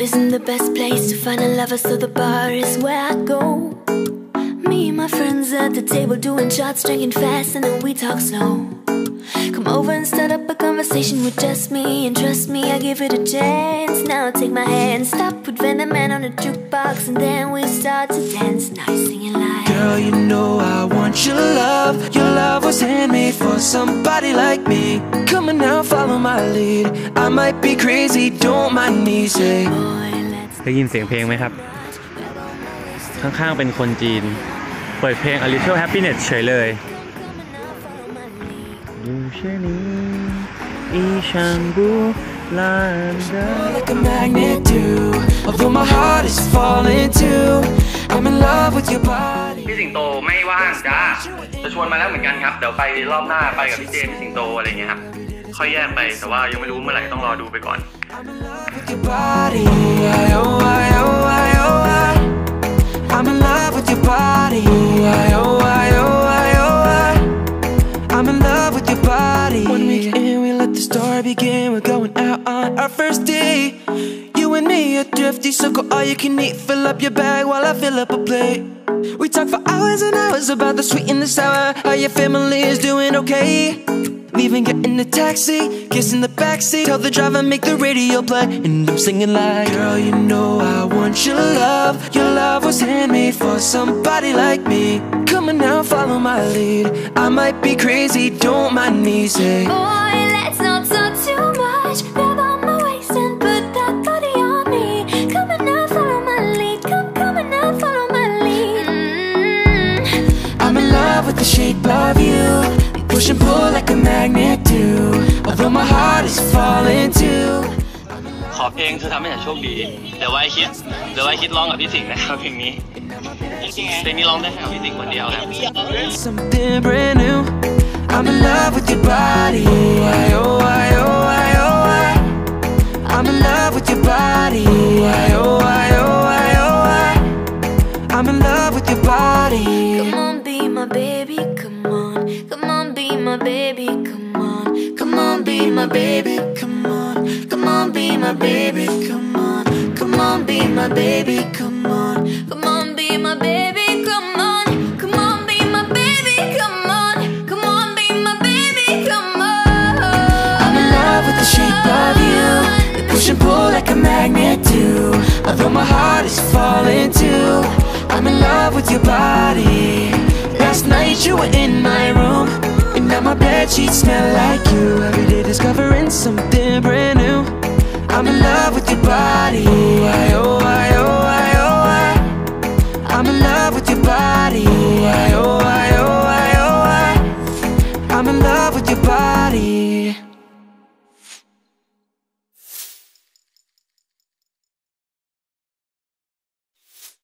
isn't the best place to find a lover, so the bar is where I go. Me and my friends at the table doing shots, drinking fast, and then we talk slow. Come over and start up a conversation with just me, and trust me, I give it a chance. Now take my hand, stop, put Venom Man on the jukebox, and then we start to dance. You're singing like. Girl, you know I want your love. Your love was handmade for somebody like me. Come on now, follow my lead. I might be crazy, don't mind me. Say, Boy, let's ได้ยินเสียงเพลงไหมครับ ข้างๆเป็นคนจีน เปิดเพลง A Little Happiness เฉยเลยดูเช่นนี้อีช่างบูลานเดอ ชวนมาแล้วเหมือนกันครับ เดี๋ยวไปรอบหน้าไปกับพี่เจมส์พี่สิงโตอะไรอย่างเงี้ยครับ ค่อยแยกไปแต่ว่ายังไม่รู้เมื่อไหร่ต้องรอดูไปก่อน with your body. I, oh, I, oh, I, oh, I. I'm in love with your body. I, oh, I, oh, I, oh, I. I'm in love with your body. One week in, we let the story begin. We're going out on our first date. So go all you can eat. Fill up your bag while I fill up a plate. We talk for hours and hours about the sweet and the sour. How your family is doing okay. Leaving, get in the taxi, kiss in the backseat. Tell the driver make the radio play, and I'm singing like, Girl, you know I want your love. Your love was handmade for somebody like me. Come on now, follow my lead. I might be crazy, don't mind me. Say, the shape of you. We push and pull like a magnet do. Although my heart is falling too. ขอเพลงเธอทำให้ฉันโชคดี เดี๋ยวไว้คิด เดี๋ยวไว้คิดร้องกับพี่สิงห์นะครับเพลงนี้ เพลงนี้ร้องได้แค่กับพี่สิงห์คนเดียวครับ Something brand new. I'm in love with your body. I, oh, I, oh, I, oh, I. I'm in love with your body. I, oh, I, oh, I, oh, I. I'm in love with your body. Come on, be my baby, come on. Come on, be my baby, come on. Come on, be my baby, come on. Come on, be my baby, come on. Come on, be my baby, come on. Come on, be my baby, come on. Come on, be my baby, come on. Come on, be my baby, come on. I'm in love with the shape of you. We push and pull like a magnet do. Although my heart is falling too. I'm in love with your body. Last night you were in my room. And now my bed sheets smell like you. Every day discovering something brand new.